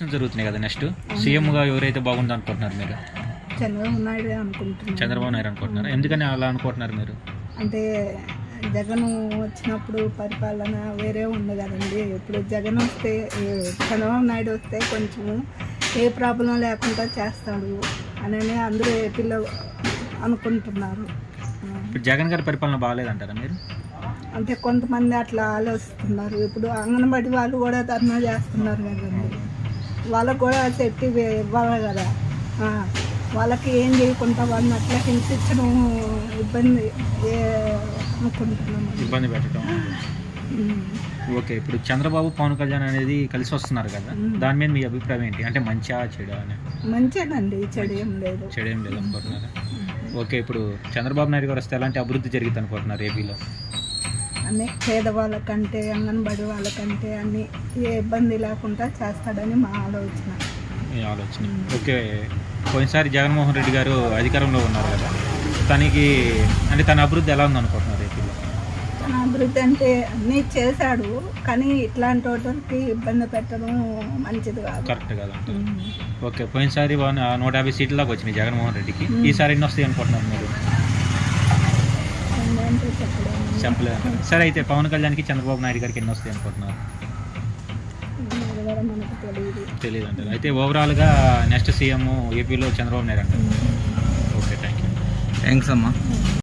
Election జరుగుతున్నాయి కదా next. సీఎంగా ఎవరైతే బాగుంది అనుకుంటున్నారు మీరు? చంద్రబాబు నాయుడు అనుకుంటున్నాను. చంద్రబాబు నాయుడు అనుకుంటున్నారు? ఎందుకని అలా అనుకుంటున్నారు మీరు? అంటే జగన్ వచ్చినప్పుడు పరిపాలన వేరే ఉంది కదండి. ఇప్పుడు జగన్ వస్తే చంద్రబాబు నాయుడు వస్తే కొంచెం ఏ ప్రాబ్లం లేకుండా చేస్తాడు అని అందరూ ఏపీలో అనుకుంటున్నారు. ఇప్పుడు జగన్ గారి పరిపాలన బాగాలేదంటారా మీరు? అంటే కొంతమంది అట్లా ఆలోచిస్తున్నారు. ఇప్పుడు అంగన్వాడీ వాళ్ళు కూడా ధర్నా చేస్తున్నారు కదండి. వాళ్ళకు కూడా శక్తి ఇవ్వాలి కదా. వాళ్ళకి ఏం చేయకుండా వాళ్ళని అట్లా హింసించడం ఇబ్బంది ఏ అనుకుంటున్నాము ఇబ్బంది పెట్టడం. ఓకే ఇప్పుడు చంద్రబాబు పవన్ కళ్యాణ్ అనేది కలిసి వస్తున్నారు కదా. దాని మీద మీ అభిప్రాయం ఏంటి? అంటే మంచిగా చెడు అని. మంచిదండి చెడు లేదు. చెడు లేదు అనుకుంటున్నారా ఓకే ఇప్పుడు చంద్రబాబు నాయుడు గారు వస్తే ఎలాంటి అభివృద్ధి జరిగింది అనుకుంటున్నారు ఏపీలో అన్ని పేదవాళ్ళకంటే అంగన్వాడీ వాళ్ళకంటే అన్ని ఏ ఇబ్బంది లేకుండా చేస్తాడని మా ఆలోచన. మీ ఆలోచన. ఓకే. పోయినసారి జగన్మోహన్ రెడ్డి గారు అధికారంలో ఉన్నారు కదా. తనకి అంటే తన అభివృద్ధి ఎలా ఉంది అనుకుంటున్నారు ఏపీలో? తన అభివృద్ధి అంటే అన్నీ చేశాడు కానీ ఇట్లాంటి వాటికి ఇబ్బంది పెట్టడం మంచిది కాదు. కరెక్ట్ కదా. ఓకే. పోయినసారి వన్- నూట యాభై సీట్ల దాకా వచ్చినాయి జగన్మోహన్ రెడ్డికి. ఈసారి ఎన్ని వస్తాయి అనుకుంటున్నారు మీరు? ఏంటంటే చెప్పలేము. చెప్పలేదు సరే అయితే పవన్ కళ్యాణ్కి చంద్రబాబు నాయుడు గారికి ఎన్ని వస్తాయి అనుకుంటున్నారు? తెలియదు అంటారు. అయితే ఓవరాల్గా నెక్స్ట్ సీఎం ఏపీలో చంద్రబాబు నాయుడు అంటారు. ఓకే థ్యాంక్ యూ థ్యాంక్స్ అమ్మా.